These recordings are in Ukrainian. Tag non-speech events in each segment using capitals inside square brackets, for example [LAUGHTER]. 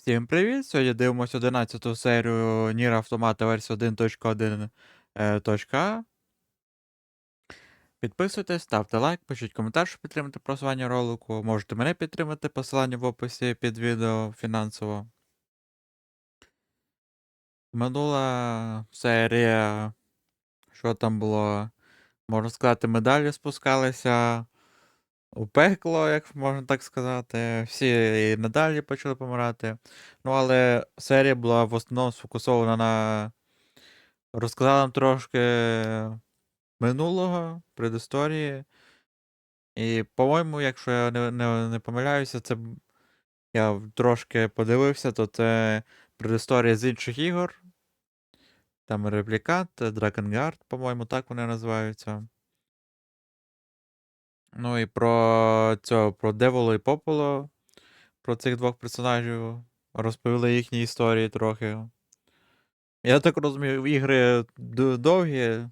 Всім привіт! Сьогодні дивимося 11 серію Нір Автомата версія 1.1.a. Підписуйтесь, ставте лайк, пишіть коментар, щоб підтримати просування ролику. Можете мене підтримати, посилання в описі під відео фінансово. Минула серія. Що там було? Можна сказати, медалі спускалися у пекло, як можна так сказати. Всі і надалі почали помирати. Ну, але серія була в основному сфокусована на. Розказала нам трошки минулого, предісторії. І, по-моєму, якщо я не, не, не помиляюся, це. Я трошки подивився, то це предісторія з інших ігор. Там Реплікант, Драконгард, по-моєму, так вони називаються. Ну і про цього, про Деволо і Пополо, про цих двох персонажів. Розповіли їхні історії трохи. Я так розумію, ігри довгі,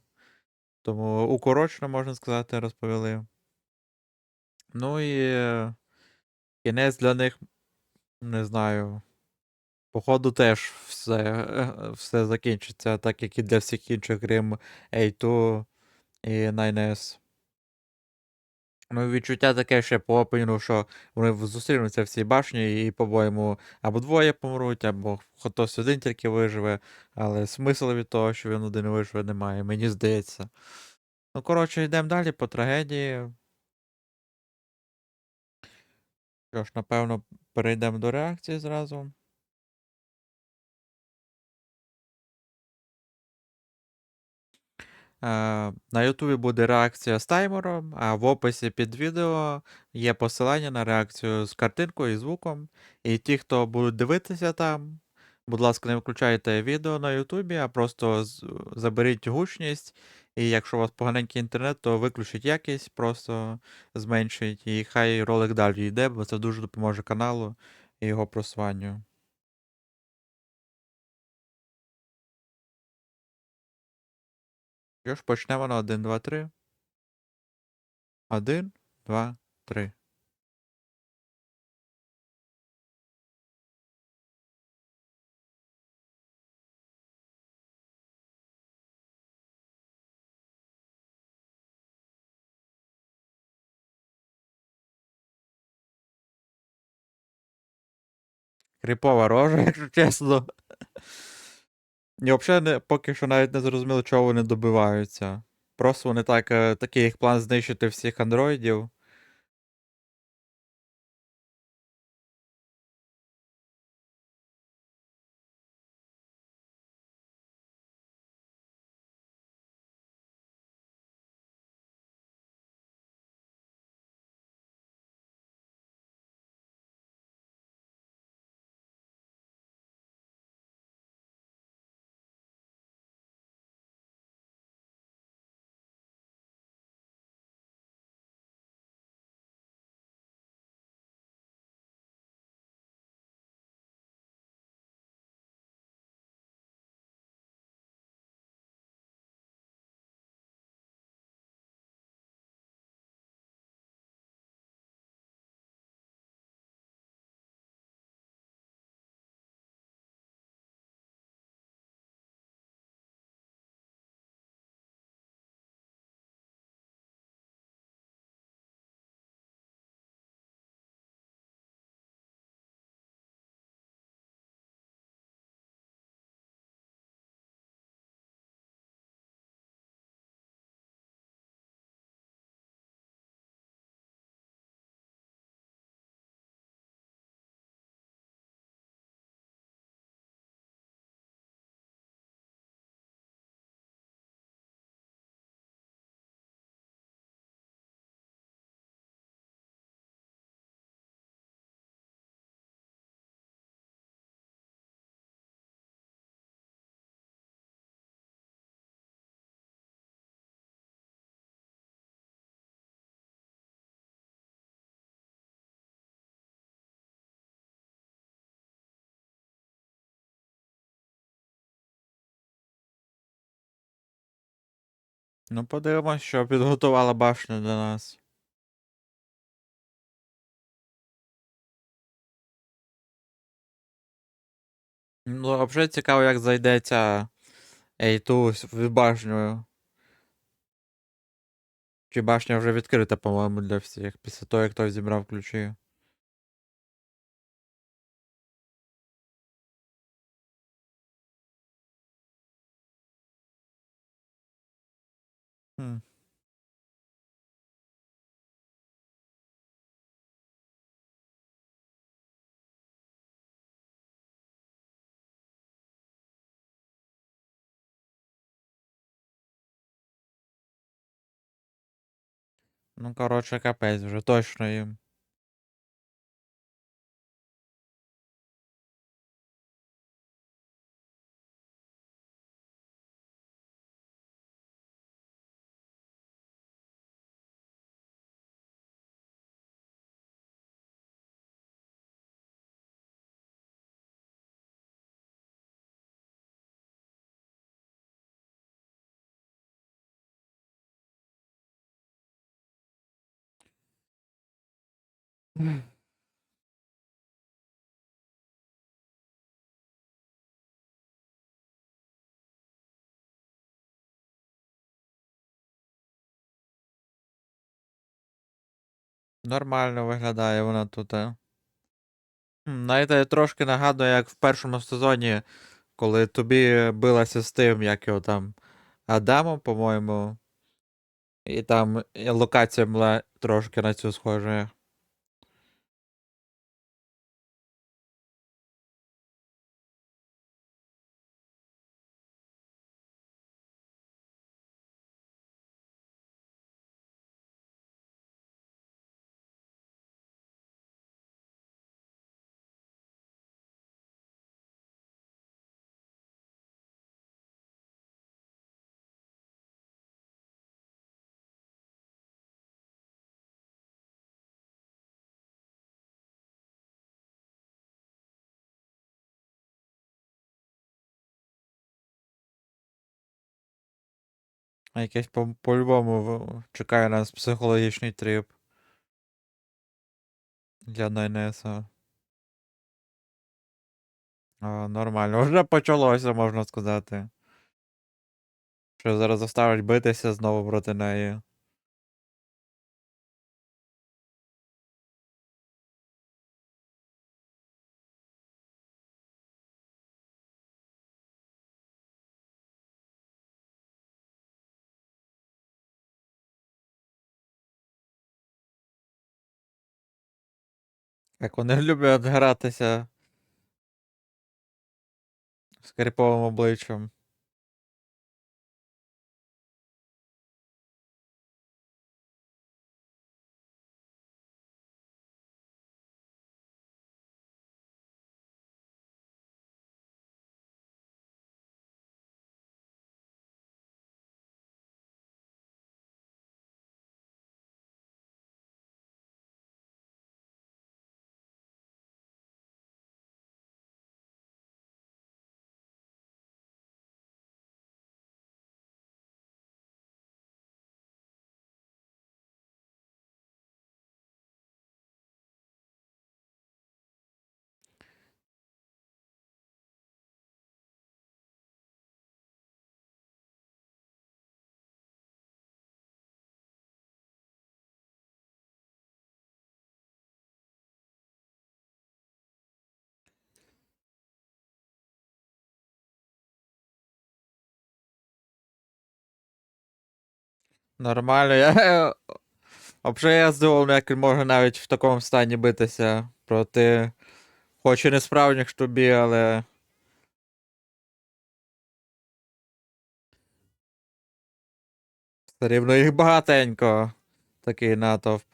тому укорочено, можна сказати, розповіли. Ну і е, кінець для них, не знаю. Походу, теж все, [LAUGHS] все закінчиться, так як і для всіх інших, крім A2 і 9S. Ну, відчуття таке ще по опенінгу, що вони зустрінуться в цій башні і, по-моєму, або двоє помруть, або хтось один тільки виживе, але смислу від того, що він один виживе, немає, мені здається. Ну, коротше, йдемо далі по трагедії. Що ж, напевно, перейдемо до реакції зразу. На Ютубі буде реакція з таймером, а в описі під відео є посилання на реакцію з картинкою і звуком. І ті, хто будуть дивитися там, будь ласка, не виключайте відео на Ютубі, а просто заберіть гучність. І якщо у вас поганенький інтернет, то виключіть якість, просто зменшіть, і хай ролик далі йде, бо це дуже допоможе каналу і його просуванню. Що ж, почнемо на 1, 2, 3. 1, 2, 3. Кріпова рожа, [LAUGHS] якщо чесно. І взагалі не, поки що навіть не зрозуміло, чого вони добиваються. Просто вони так, е, такий їх план знищити всіх андроїдів. Ну, подивимось, що підготувала башня для нас. Ну, взагалі цікаво, як зайде ця A2 в башню. Чи башня вже відкрита, по-моєму, для всіх, після того, як хтось зібрав ключі. Ну, коротше, капець, вже точно їм. Нормально виглядає вона тут. е. М, Знаєте, трошки нагадує, як в першому сезоні, коли тобі билася з тим, як його там Адамом, по-моєму. І там локація була трошки на цю схожа. А якесь по- по-любому чекає нас психологічний тріп. Для Найнеса. А, нормально. [LAUGHS] Вже почалося, можна сказати. Що зараз заставить битися знову проти неї. Як вони [LAUGHS] люблять гратися з обличчям. Нормально, я. [LAUGHS] Я здивований, як він може навіть в такому стані битися проти. Хоч і не справжніх тобі, але. Все рівно їх багатенько. Такий натовп.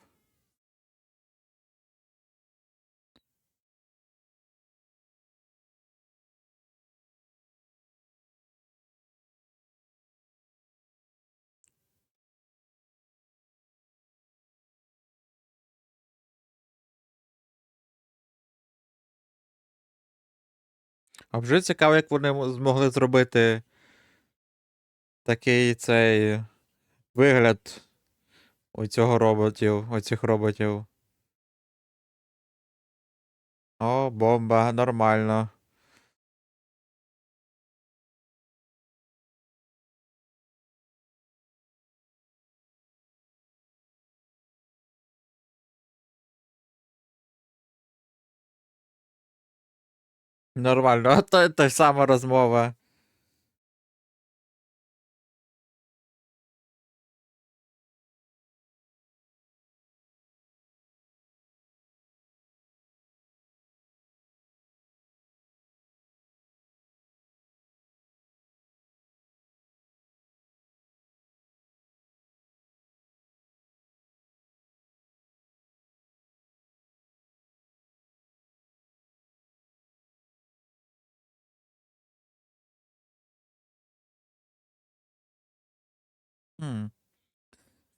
А вже цікаво, як вони змогли зробити такий цей вигляд у цього роботів, оцих роботів. О, бомба, нормально. Нормально, [LAUGHS] а то та сама розмова.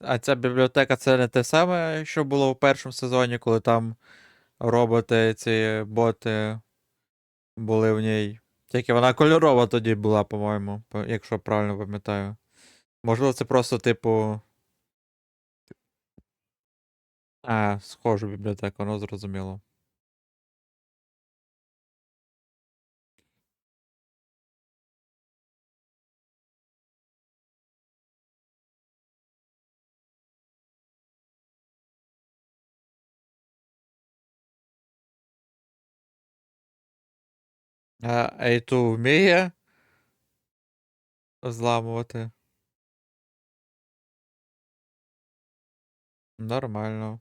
А ця бібліотека це не те саме, що було в першому сезоні, коли там роботи, ці боти були в ній. Тільки вона кольорова тоді була, по-моєму, якщо правильно пам'ятаю. Можливо, це просто, типу. А, схожу бібліотеку, ну зрозуміло. А Ейту вміє зламувати. Нормально.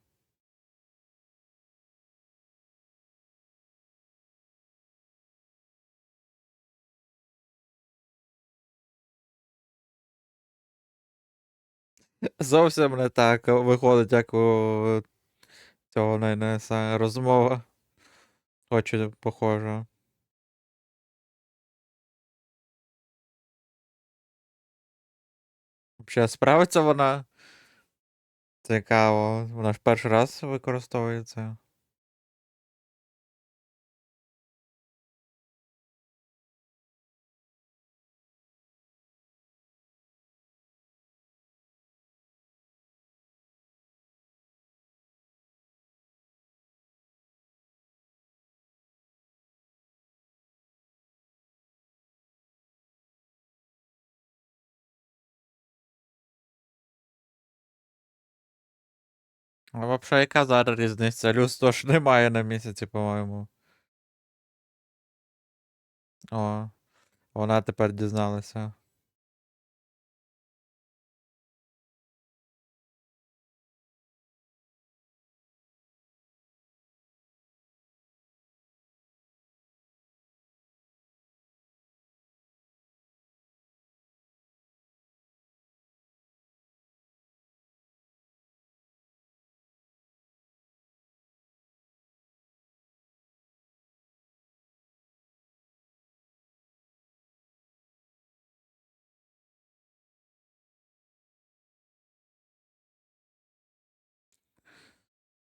Зовсім не так виходить, як у цього Найнеса розмова. Очень похоже. Взагалі, справиться вона? Цікаво. Вона ж перший раз використовується. А взагалі, яка зараз різниця? Люстро ж немає на місяці, по-моєму. О, вона тепер дізналася.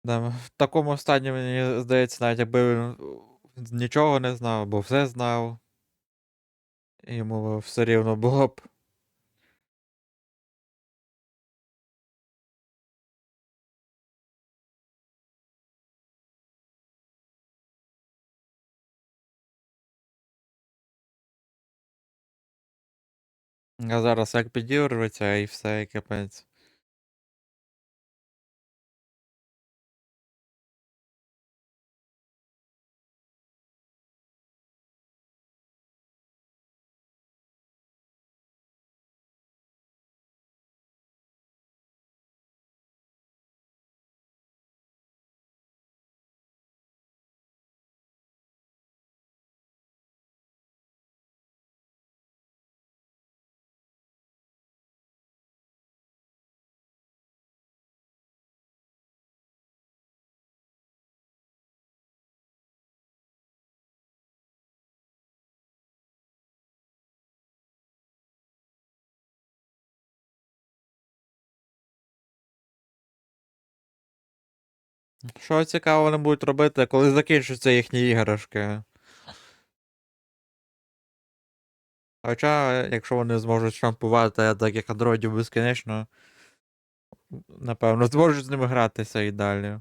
Да, в такому стані, мені здається, навіть якби він нічого не знав, або все знав. Йому все рівно було б. А зараз як підірветься і все, і капець. Що цікаво вони будуть робити, коли закінчаться їхні іграшки? Хоча, якщо вони зможуть штампувати таких андроїдів безкінечно, напевно, зможуть з ними гратися і далі.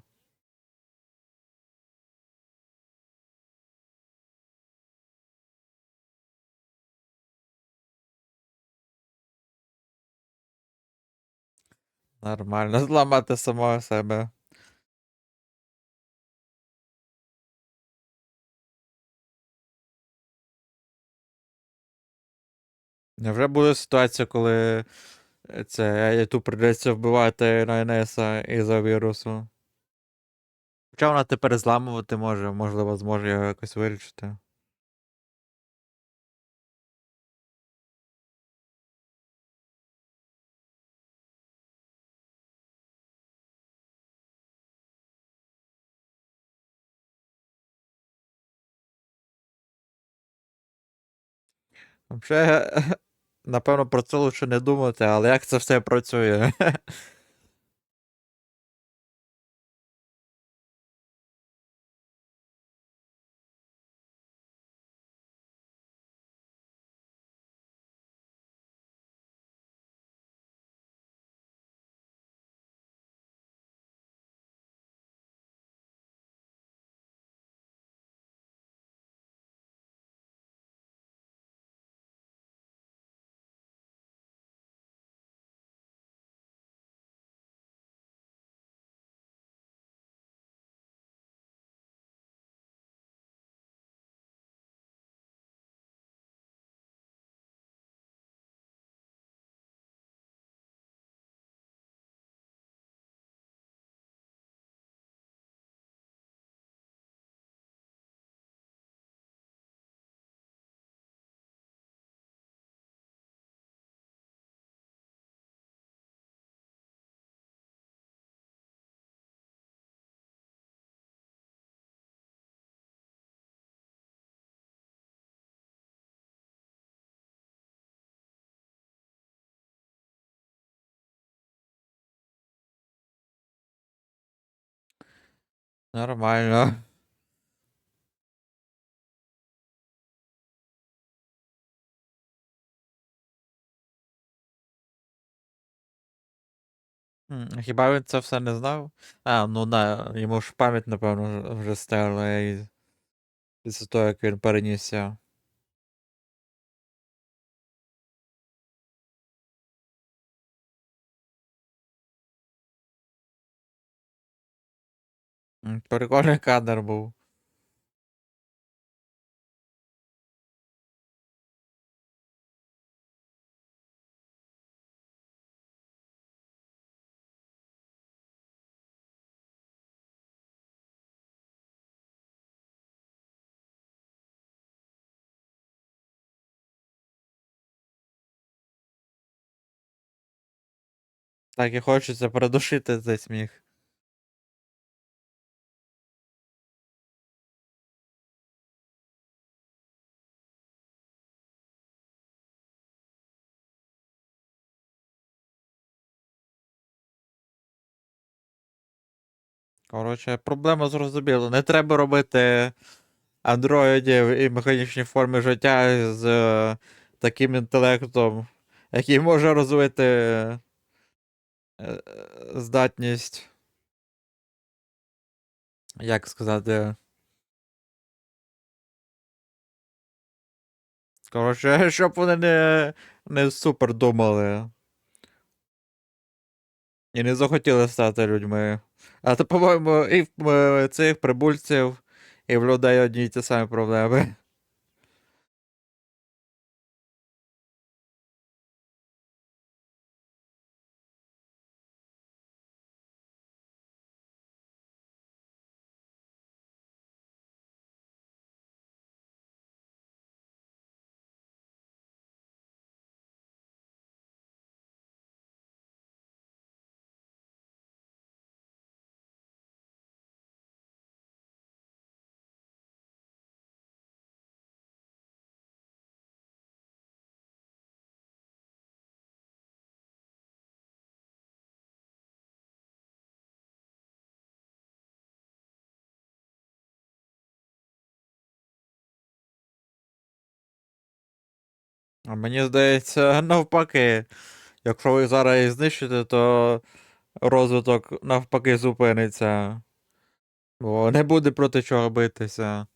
Нормально, зламати самого себе. Невже буде ситуація, коли е, це Яту прийдеться вбивати на Енеса із-за вірусу? Хоча вона тепер зламувати може, можливо, зможе його якось вирішити. Взагалі, [LAUGHS] напевно, про це лучше не думати, але як це все працює? [LAUGHS] Нормально. Хіба він це все не знав? А, ну да, йому ж пам'ять, напевно, вже стерла із того, як він перенісся. Прикольний кадр був. Так і хочеться придушити цей сміх. Коротше, проблема зрозуміла. Не треба робити андроїдів і механічні форми життя з е, таким інтелектом, який може розвити е, е, здатність. Як сказати. Коротше, [LAUGHS] щоб вони не, не супер думали. І не захотіли стати людьми. А то, по-моєму, і в е, цих прибульців, і в людей одні й ті самі проблеми. А мені здається, [LAUGHS] навпаки. Якщо ви зараз їх знищите, то розвиток навпаки зупиниться. Бо не буде проти чого битися.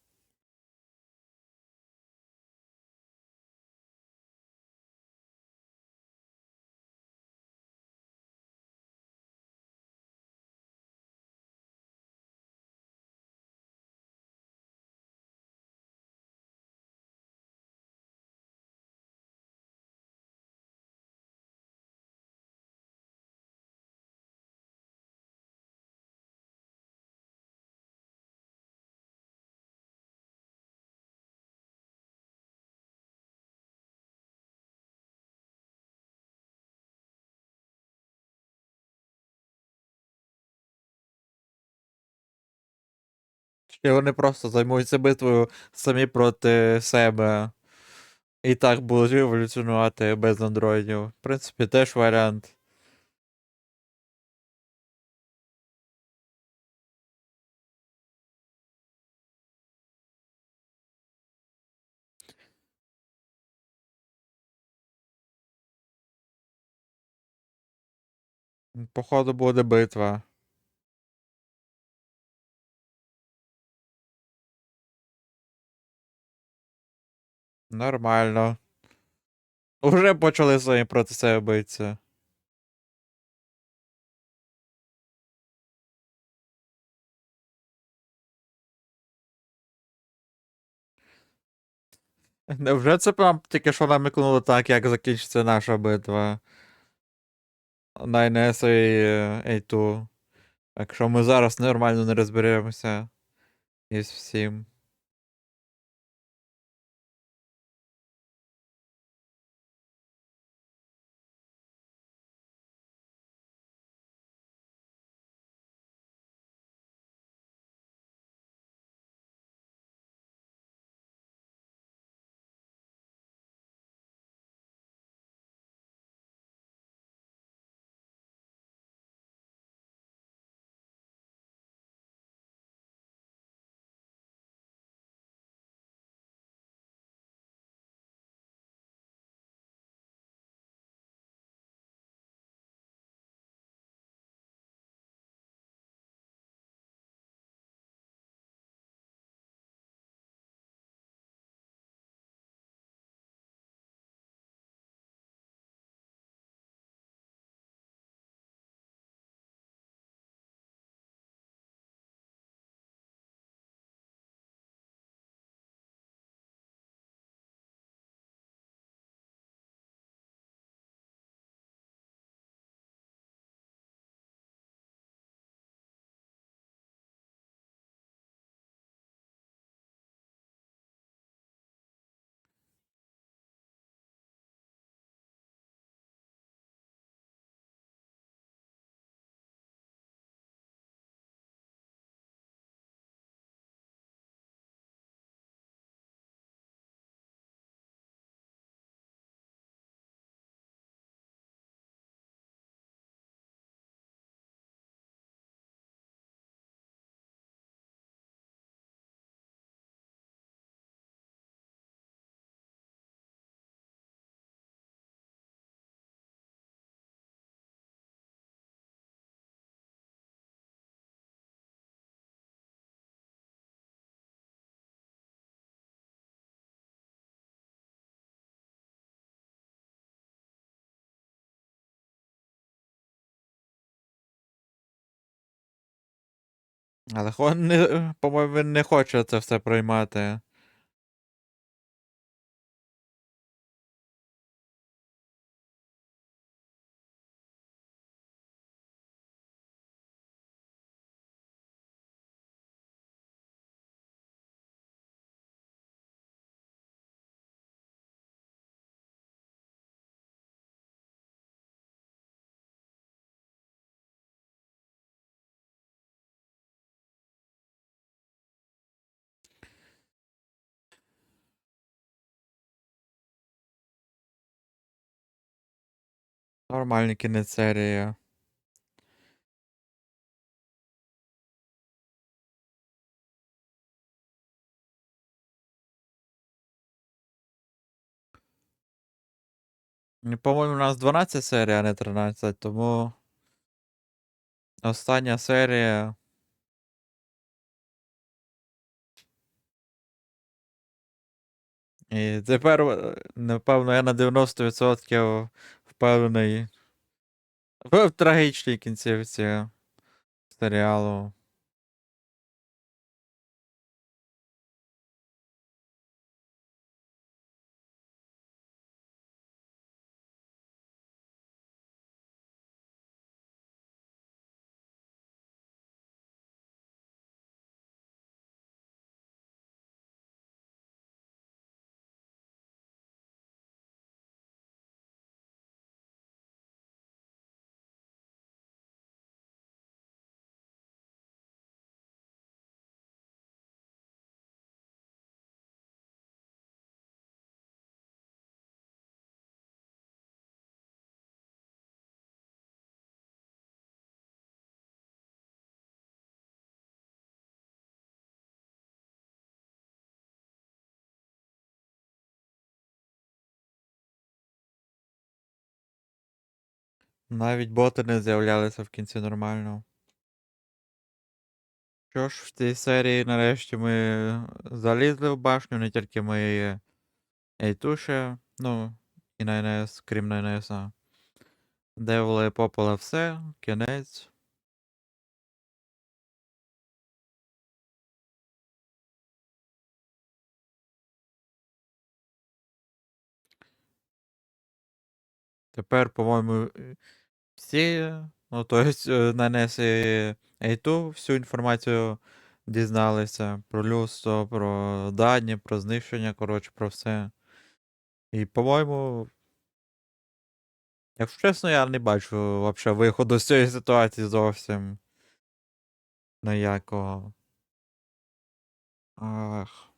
Чи вони просто займуються битвою самі проти себе. І так будуть еволюціонувати без андроїдів. В принципі, теж варіант. Походу буде битва. Нормально. Уже почали самі проти себе битися. Невже це прям тільки що намікнуло так, як закінчиться наша битва? На NS і A2. Якщо ми зараз нормально не розберемося із всім. Але хо не, по-моєму, він не хоче це все приймати. Нормальний кінець серії. По-моєму, у нас 12 серій, а не 13, тому. Остання серія. І тепер, е, напевно, я на 90% впевнений в трагічній кінцівці серіалу. Навіть боти не з'являлися в кінці нормально. Що ж, в цій серії нарешті ми залізли в башню, не тільки ми Ейтуше, ну, і на НС, крім на НС. Деволи попала все, кінець. Тепер, по-моєму, е, всі, ну, то есть е, на Ейту всю інформацію дізналися про людство, про дані, про знищення, коротше, про все. І, по-моєму, якщо чесно, я не бачу вообще виходу з цієї ситуації зовсім. Ніякого. Ах.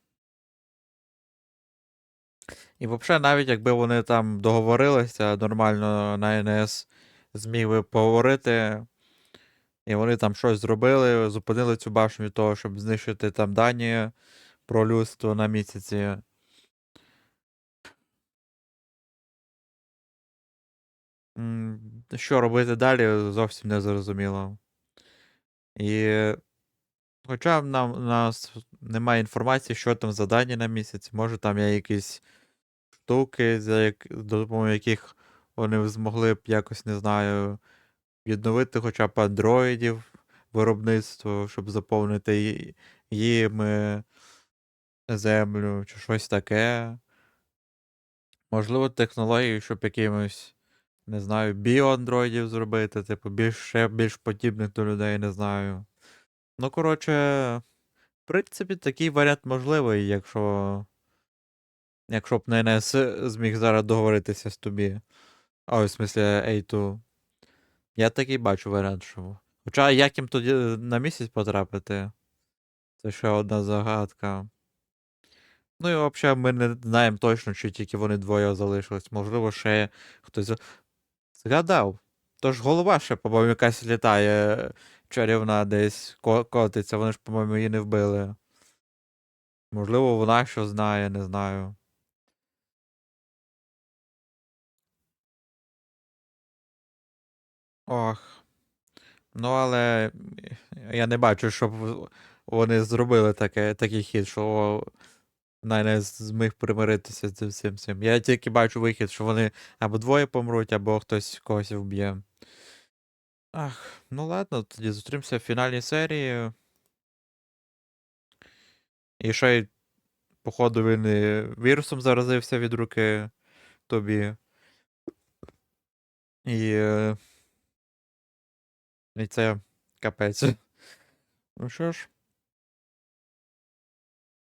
І взагалі, навіть якби вони там договорилися нормально на НС зміг би поговорити, і вони там щось зробили, зупинили цю башню від того, щоб знищити там дані про людство на місяці. Що робити далі, зовсім не зрозуміло. І хоча у нас немає інформації, що там за дані на місяці, може там є якісь штуки, за як... допомогою яких вони змогли б якось, не знаю, відновити хоча б андроїдів виробництво, щоб заповнити їм е, землю чи щось таке. Можливо, технологію, щоб якимось, не знаю, біоандроїдів зробити, типу, більш ще більш подібних до людей, не знаю. Ну, коротше, в принципі, такий варіант можливий, якщо. Якщо б НС зміг зараз договоритися з тобі. А, в смислі, A2. Я такий бачу варіант, що. Хоча як їм тоді на місяць потрапити? Це ще одна загадка. Ну і взагалі ми не знаємо точно, чи тільки вони двоє залишились. Можливо, ще хтось. Згадав. Тож голова ще, по-моєму, якась літає чарівна десь котиться, вони ж, по-моєму, її не вбили. Можливо, вона що знає, не знаю. Ох. Ну, але я не бачу, щоб вони зробили таке, такий хід, що не зміг примиритися з цим цим. Я тільки бачу вихід, що вони або двоє помруть, або хтось когось вб'є. Ах, ну ладно, тоді зустрімося в фінальній серії. І ще й, походу, він і вірусом заразився від руки тобі. І. І це капець. Ну що ж.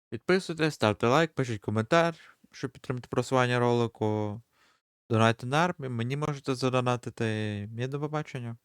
Підписуйтесь, ставте лайк, пишіть коментар, щоб підтримати просування ролику. Донайте на армію, мені можете задонатити. І до побачення.